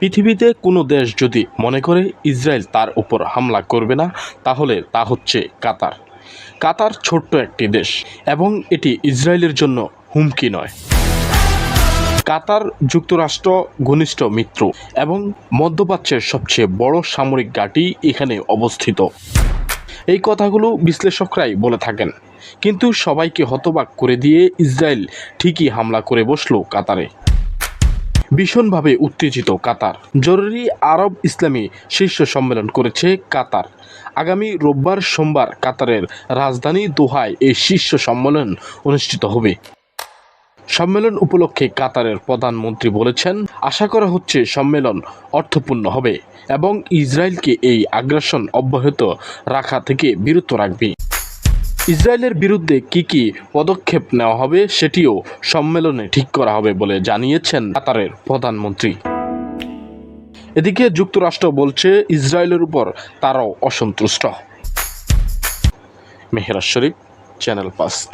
পৃথিবীতে কোনো দেশ যদি মনে করে ইসরায়েল তার উপর হামলা করবে না, তাহলে তা হচ্ছে কাতার। কাতার ছোট্ট একটি দেশ এবং এটি ইসরায়েলের জন্য হুমকি নয়। কাতার যুক্তরাষ্ট্র ঘনিষ্ঠ মিত্র এবং মধ্যপ্রাচ্যের সবচেয়ে বড় সামরিক ঘাঁটি এখানে অবস্থিত। এই কথাগুলো বিশ্লেষকরাই বলে থাকেন। কিন্তু সবাইকে হতবাক করে দিয়ে ইসরায়েল ঠিকই হামলা করে বসল কাতারে। ভীষণভাবে উত্তেজিত কাতার। জরুরি আরব ইসলামী শীর্ষ সম্মেলন করেছে কাতার। আগামী রোববার সোমবার কাতারের রাজধানী দোহায় এই শীর্ষ সম্মেলন অনুষ্ঠিত হবে। সম্মেলন উপলক্ষে কাতারের প্রধানমন্ত্রী বলেছেন, আশা করা হচ্ছে সম্মেলন অর্থপূর্ণ হবে এবং ইসরায়েলকে এই আগ্রাসন অব্যাহত রাখা থেকে বিরত রাখবে। ইসরায়েলের বিরুদ্ধে কি কি পদক্ষেপ নেওয়া হবে সেটিও সম্মেলনে ঠিক করা হবে বলে জানিয়েছেন কাতারের প্রধানমন্ত্রী। এদিকে যুক্তরাষ্ট্র বলছে ইসরায়েলের উপর তারাও অসন্তুষ্ট। মেহরাজ শরীফ চ্যানেল পাস্ট